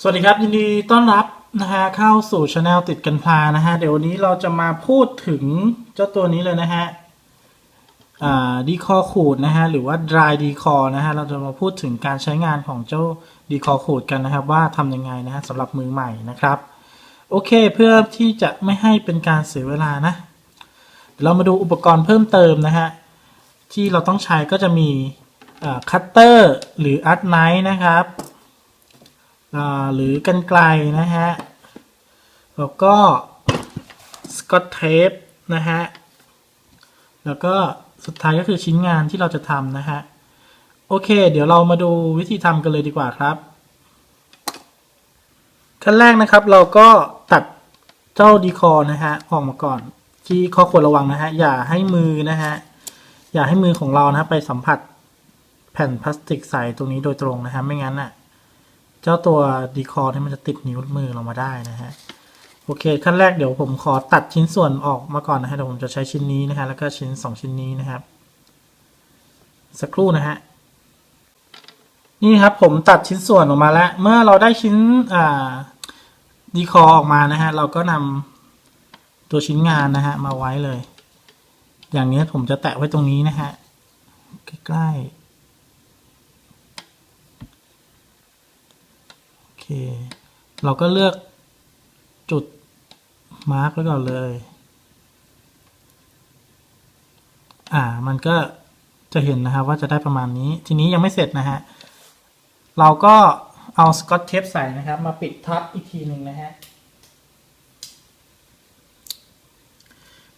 สวัสดีครับ ยินดีต้อนรับนะฮะเข้าสู่ช anel ติดกันพลานะฮะ เดี๋ยววันนี้เราจะมาพูดถึงเจ้าตัวนี้เลยนะฮะดีคอขูดนะฮะ หรือว่า dry decor นะฮะ เราจะมาพูดถึงการใช้งานของเจ้าดีคอขูดกันนะครับ ว่าทำยังไงนะฮะสำหรับมือใหม่นะครับ โอเคเพื่อที่จะไม่ให้เป็นการเสียเวลานะ เรามาดูอุปกรณ์เพิ่มเติมนะฮะ ที่เราต้องใช้ก็จะมีคัตเตอร์หรืออัดไนนะครับ หรือกันไกลนะฮะ แล้วก็สกอตเทปนะฮะ แล้วก็สุดท้ายก็คือชิ้นงานที่เราจะทำนะฮะ โอเค เดี๋ยวเรามาดูวิธีทำกันเลยดีกว่าครับ ขั้นแรกนะครับเราก็ตัดเจ้าดีคอนะฮะ ออกมาก่อน ที่ข้อควรระวังนะฮะ อย่าให้มือนะฮะ อย่าให้มือของเรานะฮะไปสัมผัสแผ่นพลาสติกใสตรงนี้โดยตรงนะฮะ ไม่งั้นอะ เจ้าตัวดีคอร์ที่มันจะติดนิ้วมือเรามาได้นะฮะโอเคขั้นแรกเดี๋ยวผมขอตัดชิ้นส่วนออกมาก่อนนะฮะเดี๋ยวผมจะใช้ชิ้นนี้นะฮะแล้วก็ชิ้นสองชิ้นนี้นะครับ สักครู่นะฮะนี่ครับผมตัดชิ้นส่วนออกมาแล้ว เมื่อเราได้ชิ้นอ่าดีคอร์ออกมานะฮะเราก็นำตัวชิ้นงานนะฮะมาไว้เลย อย่างนี้ผมจะแตะไว้ตรงนี้นะฮะใกล้ๆ โอ เค เราก็เลือกจุดมาร์กไว้ก่อนเลย อ่า มันก็จะเห็นนะครับว่าจะได้ประมาณนี้ ทีนี้ยังไม่เสร็จนะฮะ เราก็เอาสกอตเทปใส่นะครับ มาปิดทับอีกทีหนึ่งนะฮะ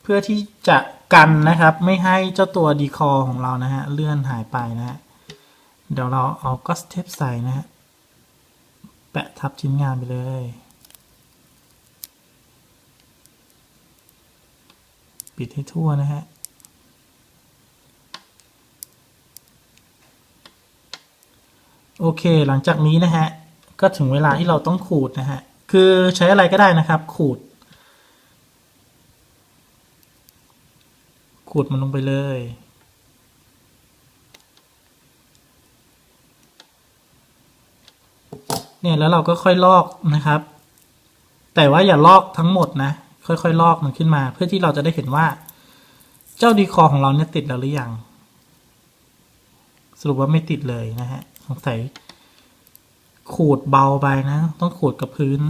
เพื่อที่จะกันนะครับ ไม่ให้เจ้าตัวดีคอของเรานะฮะ เลื่อนหายไปนะฮะ เดี๋ยวเราเอาก็สเทปใส่นะฮะะทับชิ้นงานไปเลย ปิดให้ทั่วนะฮะโอเค หลังจากนี้นะฮะ ก็ถึงเวลาที่เราต้องขูดนะฮะ คือใช้อะไรก็ได้นะครับ ขูด ขูดมันลงไปเลย เนี่ยแล้วเราก็ค่อยลอกนะครับ แต่ว่าอย่าลอกทั้งหมดนะ ค่อยๆ ลอกมันขึ้นมา เพื่อที่เราจะได้เห็นว่า เจ้าดีคอของเราเนี่ยติดแล้วหรือยัง สรุปว่าไม่ติดเลยนะฮะสงสัยขูดเบาไปนะ ต้องขูดกับพื้น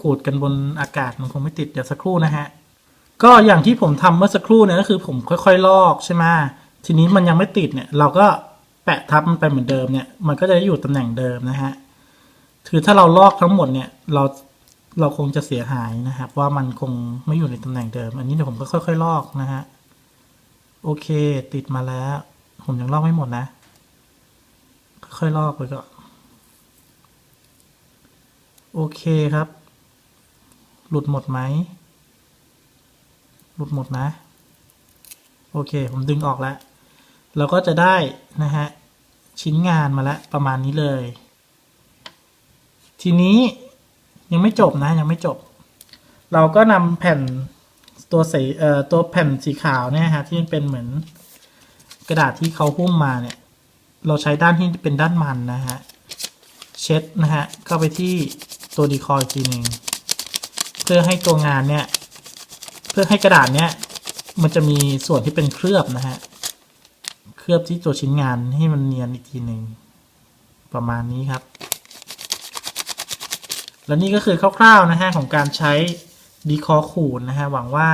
ขูดกันบนอากาศมันคงไม่ติดเดี๋ยวสักครู่นะฮะก็อย่างที่ผมทำเมื่อสักครู่เนี่ยก็คือผมค่อยๆ ลอกใช่ไหมทีนี้มันยังไม่ติดเนี่ย เราก็แปะทับมันไปเหมือนเดิมเนี่ย มันก็จะอยู่ตำแหน่งเดิมนะฮะ คือถ้าเราลอกทั้งหมดเนี่ยเราเราคงจะเสียหายนะครับ ว่ามันคงไม่อยู่ในตำแหน่งเดิม อันนี้เดี๋ยวผมก็ค่อย ๆ ลอกนะฮะโอเค ติดมาแล้ว ผมยังลอกไม่หมดนะ ค่อยๆลอกไปก่อนโอเคครับ หลุดหมดไหมหลุดหมดนะ โอเค ผมดึงออกแล้ว เราก็จะได้นะฮะ ชิ้นงานมาแล้วประมาณนี้เลย ทีนี้ยังไม่จบนะ ยังไม่จบ เราก็นำแผ่นตัวสีเอ่อตัวแผ่นสีขาวเนี่ยฮะที่เป็นเหมือนกระดาษที่เขาหุ้มมาเนี่ย เราใช้ด้านที่เป็นด้านมันนะฮะเช็ดนะฮะเข้าไปที่ตัวดีคอยทีหนึ่งเพื่อให้ตัวงานเนี่ย เพื่อให้กระดาษเนี่ย มันจะมีส่วนที่เป็นเคลือบนะฮะเคลือบที่ตัวชิ้นงานให้มันเนียนอีกทีหนึ่งประมาณนี้ครับ และนี่ก็คือคร่าวๆนะฮะของการใช้ดีคอขูดนะฮะหวังว่า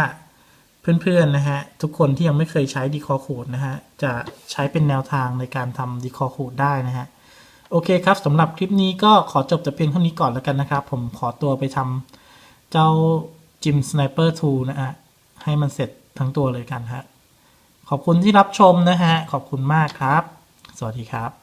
เพื่อนๆนะฮะทุกคนที่ยังไม่เคยใช้ดีคอขูดนะฮะจะใช้เป็นแนวทางในการทำดีคอขูดได้นะฮะโอเคครับสำหรับคลิปนี้ก็ขอจบแต่เพียงเท่านี้ก่อนแล้วกันนะครับ ผมขอตัวไปทำเจ้าจิมสไนเปอร์ทูนะฮะให้มันเสร็จทั้งตัวเลยกันฮะขอบคุณที่รับชมนะฮะขอบคุณมากครับ สวัสดีครับ